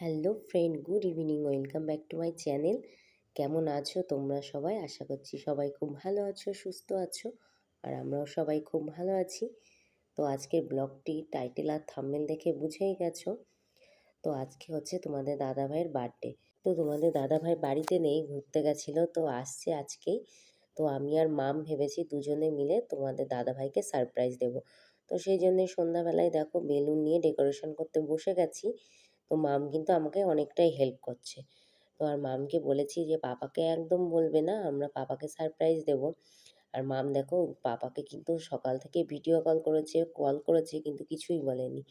Hello friend good evening welcome back to my channel কেমন আছো তোমরা সবাই? আশা করছি সবাই খুব ভালো আছো, সুস্থ আছো, আর আমরাও সবাই খুব ভালো আছি। তো আজকের ব্লগটি টাইটেল আর থাম্বনেল দেখে বুঝেই গেছো। তো আজকে হচ্ছে তোমাদের দাদাভাইয়ের বার্থডে তো তোমাদের দাদাভাই বাড়িতে নেই, ঘুরতে গেছিল, তো আসছে আজকেই। তো আমি আর মাম ভেবেছি দুজনে মিলে তোমাদের দাদাভাইকে সারপ্রাইজ দেব। তো সেই জন্যই সন্ধ্যাবেলায় দেখো বেলুন নিয়ে ডেকোরেশন করতে বসে গেছি। তো মাম কিন্তু আমাকে অনেকটাই হেল্প করছে। তো আর মামকে বলেছি যে, পাপাকে একদম বলবে না, আমরা পাপাকে সারপ্রাইজ দেব। আর মাম দেখো, পাপাকে কিন্তু সকাল থেকে ভিডিও কল করেছে কল করেছে, কিন্তু কিছুই বলেনি।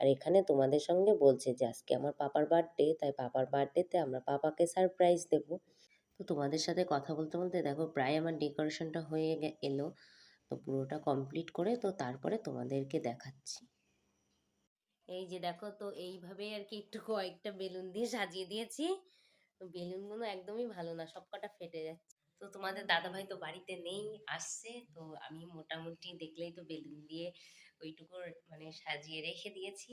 আর এখানে তোমাদের সঙ্গে বলছে যে, আজকে আমার পাপার বার্থডে তাই পাপার বার্থডেতে আমরা পাপাকে সারপ্রাইজ দেব। তো তোমাদের সাথে কথা বলতে বলতে দেখো, প্রায় আমার ডেকোরেশনটা হয়ে এলো। তো পুরোটা কমপ্লিট করে তো তারপরে তোমাদেরকে দেখাচ্ছি। এই যে দেখো তো এইভাবে আর কি একটু কয়েকটা বেলুন দিয়ে সাজিয়ে দিয়েছি। বেলুনগুলো একদমই ভালো না, সব কটা ফেটে যাচ্ছে। তো তোমাদের দাদাভাই তো বাড়িতে নেই, আসছে। তো আমি মোটামুটি দেখলেই তো বেলুন দিয়ে ওইটুকু মানে সাজিয়ে রেখে দিয়েছি।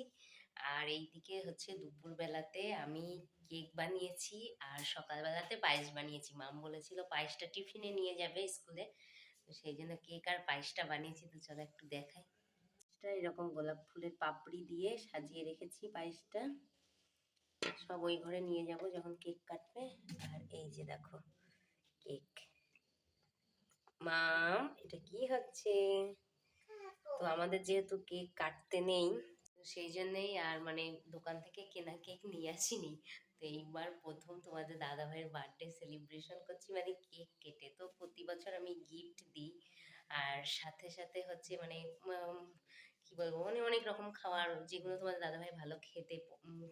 আর এইদিকে হচ্ছে দুপুর বেলাতে আমি কেক বানিয়েছি আর সকালবেলাতে পায়েস বানিয়েছি। মাম বলেছিল পায়েসটা টিফিনে নিয়ে যাবে স্কুলে, তো সেই জন্য কেক আর পায়েসটা বানিয়েছি। তো চলো একটু দেখাই। পায়েসটা, এরকম গোলাপ ফুলের পাপড়ি দিয়ে সাজিয়ে রেখেছি পায়েসটা। সব ওই ঘরে নিয়ে যাব যখন কেক কাটবে। আর এই যে দেখো, কেক। মা এটা কি হচ্ছে? তো আমাদের যেহেতু কেক কাটতে নেই, তো সেই জন্যেই আর মানে দোকান থেকে কেনা কেক নিয়ে আসিনি। তো এইবার প্রথম তোমাদের দাদা ভাইয়ের বার্থডে সেলিব্রেশন করছি। মানে কেক কেটে। তো প্রতি বছর আমি গিফট দিই। আর সাথে সাথে হচ্ছে মানে কি বলব? মানে অনেক রকম খাবার যেগুলো তোমাদের দাদাভাই ভালো খেতে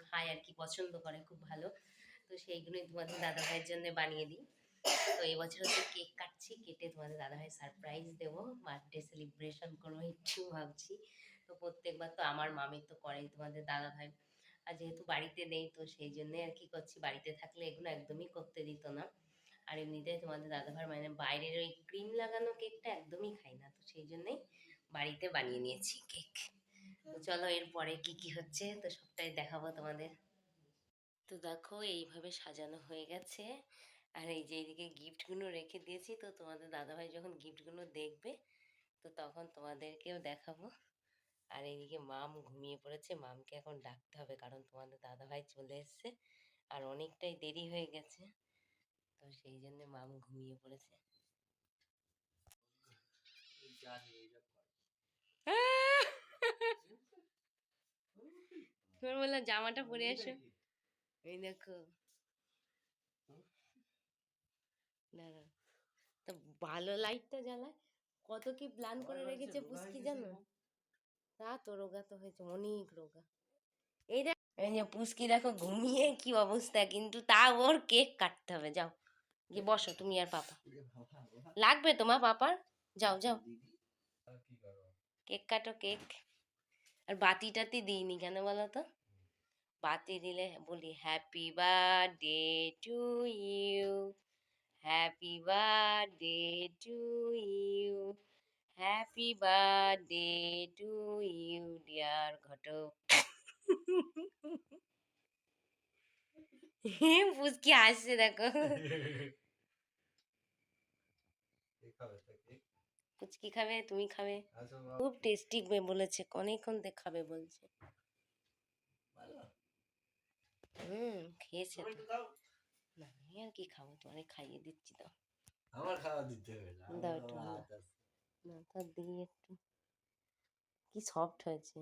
খায় আর কি, পছন্দ করে, খুব ভালো। তো সেইগুলোই তোমাদের দাদাভাইয়ের জন্য বানিয়ে দিই। তো এবছর হচ্ছে কেক কাটছি, কেটে তোমাদের দাদাভাই সারপ্রাইজ দেবো। বার্থডে সেলিব্রেশন করব একটু ভাবছি। তো প্রত্যেকবার তো আমার মামি তো করেই তোমাদের দাদাভাই। আর যেহেতু বাড়িতে নেই, তো সেই জন্যই আর কি করছি। বাড়িতে থাকলে এগুলো একদমই করতে দিত না। আর এমনিতে তোমাদের দাদাভাই মানে বাইরের ওই ক্রিম লাগানো কেকটা একদমই খাই না। তো সেই জন্যই বাড়িতে বানিয়ে নিয়েছি কেক তো চলো এরপরে কি কি হচ্ছে তো সবটাই দেখাবো তোমাদের। তো দেখো এইভাবে সাজানো হয়ে গেছে। আর এই যে এইদিকে গিফটগুলো রেখে দিয়েছি তো তোমাদের দাদাভাই যখন গিফটগুলো দেখবে তো তখন তোমাদেরকেও দেখাবো। আর এইদিকে মাম ঘুমিয়ে পড়েছে মামকে এখন ডাকতে হবে কারণ তোমাদের দাদাভাই চলে এসছে। আর অনেকটাই দেরি হয়ে গেছে তো সেই জন্য মাম ঘুমিয়ে পড়েছে। তোমার বললাম জামাটা পরে এসো। এই দেখো। দাঁড়াও তো ভালো লাইটটা জ্বালায় কত কি প্ল্যান করে রেখেছে পুষ্কি জানো? তা তো রোগা তো হয়েছে অনেক রোগা। এই দেখ এই যে পুষ্কি দেখো ঘুমিয়ে কি অবস্থা কিন্তু তা ওর কেক কাটতে হবে যাও। গিয়ে বসো তুমি আর পাপা। লাগবে তোমার পাপার? যাও যাও। কেক কাটো কেক। আর বাতি টাতি দিইনি কেন বলো তো বাতি দিলে বলি happy birthday to you happy birthday to you happy birthday to you dear ঘটক. পুচকি আসছে দেখো। পুচকি খাবে তুমি খাবে। খুব টেস্টি বলেছে অনেকক্ষণ থেকে খাবে বলছে। হুম খেয়েছে তো। না আমি আর কি খাব তোমারে খাইয়ে দিচ্ছি তো আমার খাওয়া দিতে হবে না দাও একটু। মাথা দিয়ে একটু। কি সফট হয়েছে।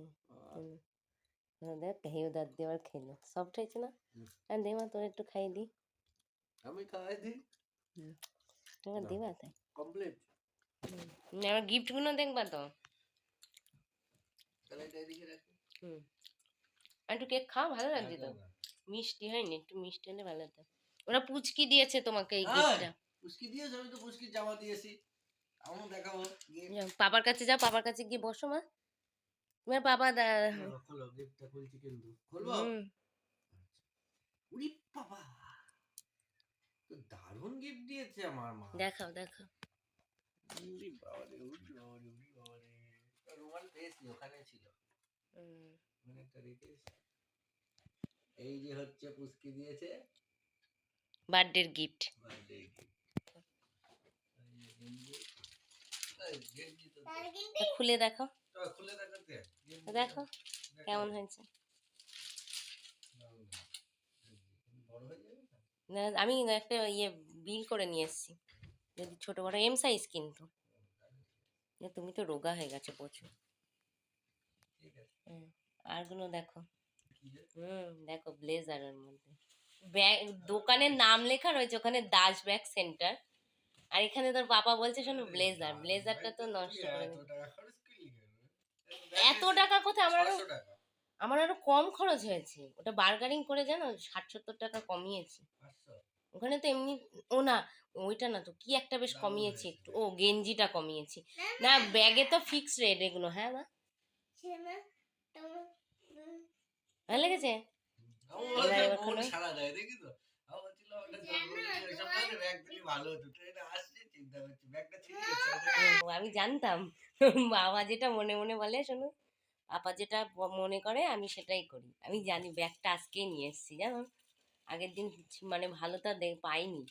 হ্যাঁ, দেখ হেউ দাঁত দিয়ে আবার খেলো। সফট হয়েছে না? আর দে মা তোর একটু খাইয়ে দি আমি খাওয়াই দিই। তোমার। দিবা তাই? কমপ্লিট আমার গিফটগুলো দেখবা তো। তাহলে এটা এদিকে রাখি। হুম। একটু কেক খাও ভালো লাগছে তো। মিষ্টি হয়নি একটু মিষ্টি হলে ভালো হতো। ওরা পুচকি দিয়েছে তোমাকে এই। গিফটটা পুচকি দিয়েছে আমি তো পুচকির জামা দিয়েছি। দেখাবো পাপার কাছে যাও পাপার কাছে গিয়ে বসো মা। তোমার পাপা খোলো, খোলো গিফটটা খুলছি কিন্তু। খুলবো? হুম। উরি বাবা তো দারুণ গিফট দিয়েছে আমার মা। দেখাও দেখাও। রুমাল পেয়েছি ওখানে ছিল মানে একটা রেখে এই যে হচ্ছে পুচকি দিয়েছে বার্থডের গিফট। গেঞ্জি তো খুলে দেখো। খুলে দেখো দেখো। কেমন হয়েছে। হয়ে আমি একটা ইয়ে বিল করে নিয়ে এসেছি। যদি ছোট বড় এম সাইজ কিন্তু। তুমি তো রোগা হয়ে গেছে প্রচুর। আরগুলো দেখো? হুম দেখো ব্লেজারের মধ্যে। ব্যাগ দোকানের নাম লেখা রয়েছে ওখানে দাস ব্যাগ সেন্টার। আর এখানে তোর পাপা বলছে শোনো ব্লেজার ব্লেজারটা তো নষ্ট করে? এত টাকা কোথায়? আমার আরও আমার আরও কম খরচ হয়েছে। ওটা বার্গারিং করে জানো ষাট সত্তর টাকা কমিয়েছি। ওখানে তো এমনি ও না ওইটা না তো কি একটা বেশ কমিয়েছি একটু। ও গেঞ্জিটা কমিয়েছি। না ব্যাগে তো ফিক্স রেট এগুলো হ্যাঁ মা? ভালো লেগেছে? আমি জানতাম। বাবা যেটা মনে মনে বলে শোনো আপা যেটা মনে করে আমি সেটাই করি। আমি জানি ব্যাগটা আজকেই নিয়ে এসেছি জানো? আগের দিন মানে ভালো তো পাইনি।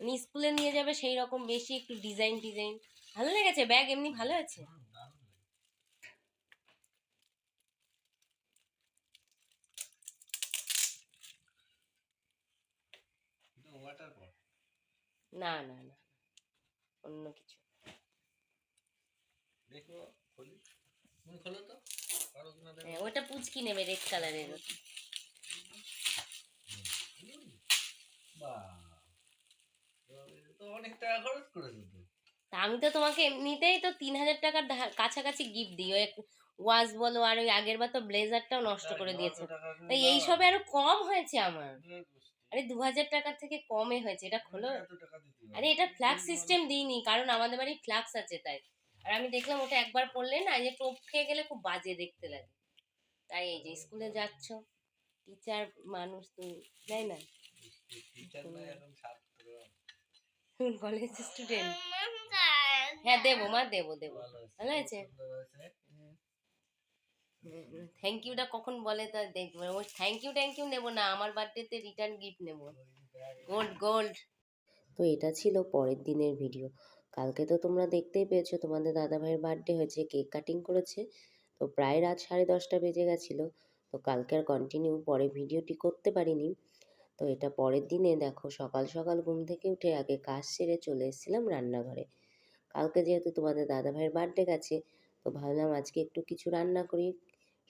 মানে স্কুলে নিয়ে যাবে সেই রকম বেশি একটু ডিজাইন ডিজাইন ভালো লেগেছে? ব্যাগ এমনি ভালো আছে? না না না অন্য কিছু। দেখো খোলি। তুমি খোলো তো। হ্যাঁ ওটা পুচকি নেবে রেড কালারের তো অনেক টাকা খরচ তা আমি তো তোমাকে এমনিতেই তো তিন হাজার টাকার কাছাকাছি গিফট দিই। ওই ওয়াশ বলো আর ওই আগের বার তো ব্লেজারটাও নষ্ট করে দিয়েছে। তাই এই সবে আরও কম হয়েছে আমার। আরে দু হাজার টাকার থেকে কমে হয়েছে এটা খোলো। আরে এটা ফ্ল্যাক্স সিস্টেম দিইনি কারণ আমাদের বাড়ি ফ্ল্যাক্স আছে তাই। আর আমি দেখলাম ওটা একবার পরলে না এই যে টোপ খেয়ে গেলে খুব বাজে দেখতে লাগে। তাই এই যে স্কুলে যাচ্ছ টিচার মানুষ তুমি তাই না টিচার না এখন ছাত্র কলেজ স্টুডেন্ট হ্যাঁ দেবো মা দেবো দেবো। ভালো হয়েছে থ্যাংক ইউটা কখন বলে তা দেখব ওই থ্যাংক ইউ থ্যাংক ইউ নেব না আমার বার্থডেতে রিটার্ন গিফট নেব। গোল্ড গোল্ড তো এটা ছিল পরের দিনের ভিডিও কালকে তো তোমরা দেখতেই পেয়েছ তোমাদের দাদাভাইয়ের বার্থডে হয়েছে কেক কাটিং করেছে। তো প্রায় রাত সাড়ে দশটা বেজে গেছিল। তো কালকে আর কন্টিনিউ পরে ভিডিওটি করতে পারিনি। তো এটা পরের দিনে দেখো সকাল সকাল ঘুম থেকে উঠে আগে কাজ সেরে চলে এসেছিলাম রান্নাঘরে। কালকে যেহেতু তোমাদের দাদাভাইয়ের বার্থডে গেছে, তো ভাবলাম আজকে একটু কিছু রান্না করি।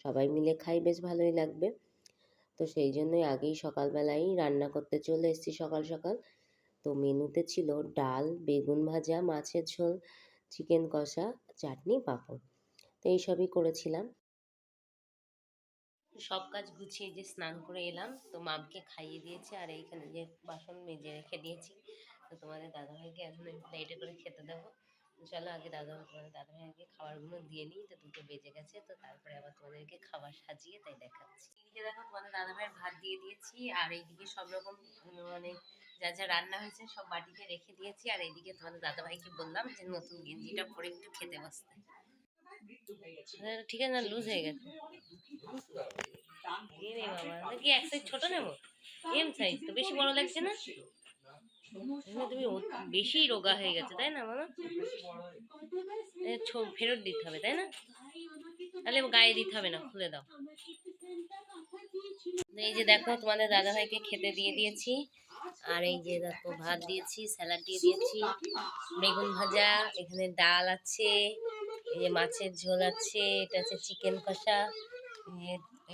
সবাই মিলে খাই, বেশ ভালোই লাগবে। তো সেই জন্যই আগেই সকালবেলাই রান্না করতে চলে এসেছি সকাল সকাল। তো মেনুতে ছিল ডাল, বেগুন ভাজা, মাছের ঝোল, চিকেন কষা, চাটনি, পাঁপড়। তো এইসবই করেছিলাম। সব কাজ গুছিয়ে যে স্নান করে এলাম, তো মামকে খাইয়ে দিয়েছে আর এইখানে যে বাসন মেজে রেখে দিয়েছি। তো তোমাদের দাদাভাইকে এখন প্লেটে করে খেতে দেবো। চলো আগে দাদা, তোমাদের দাদাভাইকে খাবারগুলো দিয়ে নিই, তো দুটো বেজে গেছে, তো তারপরে আবার তোমাদেরকে খাবার সাজিয়ে তাই দেখাচ্ছি। এদিকে দেখো তোমাদের দাদাভাইয়ের ভাত দিয়ে দিয়েছি, আর এইদিকে সব রকম মানে যা যা রান্না হয়েছে সব বাটিতে রেখে দিয়েছি, আর এইদিকে তোমাদের দাদাভাইকে বললাম যে নতুন গেঞ্জিটা পরে একটু খেতে বসতে। ঠিক আছে না লুজ হয়ে গেছে। কি এক সাইজ ছোট নেব? এম সাইজ তো বেশি বড় লাগছে না? তুমি বেশি রোগা হয়ে গেছে তাই না এ, ফেরত দিতে হবে তাই না? তাহলে গায়ে দিতে হবে না খুলে দাও। এই যে দেখো তোমাদের দাদা ভাইকে খেতে দিয়ে দিয়েছি আর এই যে দেখো ভাত দিয়েছি স্যালাড দিয়ে দিয়েছি বেগুন ভাজা এখানে ডাল আছে এই যে মাছের ঝোল আছে এটা হচ্ছে চিকেন কষা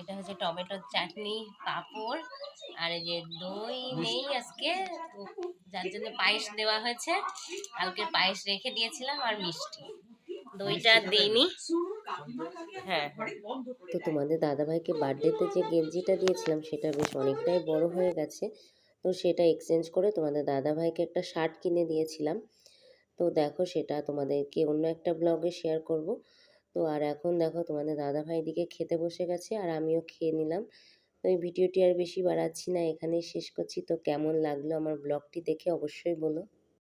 এটা হচ্ছে টমেটোর চাটনি পাঁপড় আর এই যে দই নেই আজকে যার জন্য পায়েস দেওয়া হয়েছে। কালকে পায়েস রেখে দিয়েছিলাম আর মিষ্টি। দইটা দিইনি। হ্যাঁ। তো তোমাদের দাদাভাইকে বার্থডেতে যে গেঞ্জিটা দিয়েছিলাম সেটা বেশ অনেকটাই বড় হয়ে গেছে। তো সেটা এক্সচেঞ্জ করে তোমাদের দাদাভাইকে একটা শার্ট কিনে দিয়েছিলাম। তো দেখো সেটা তোমাদেরকে অন্য একটা ব্লগে শেয়ার করব। তো আর এখন দেখো তোমাদের দাদাভাই দিকে খেতে বসে গেছে আর আমিও খেয়ে নিলাম। তো এই ভিডিওটি আর বেশি বাড়াচ্ছি না, এখানেই শেষ করছি। তো কেমন লাগল আমার ব্লগটি দেখে অবশ্যই বলো।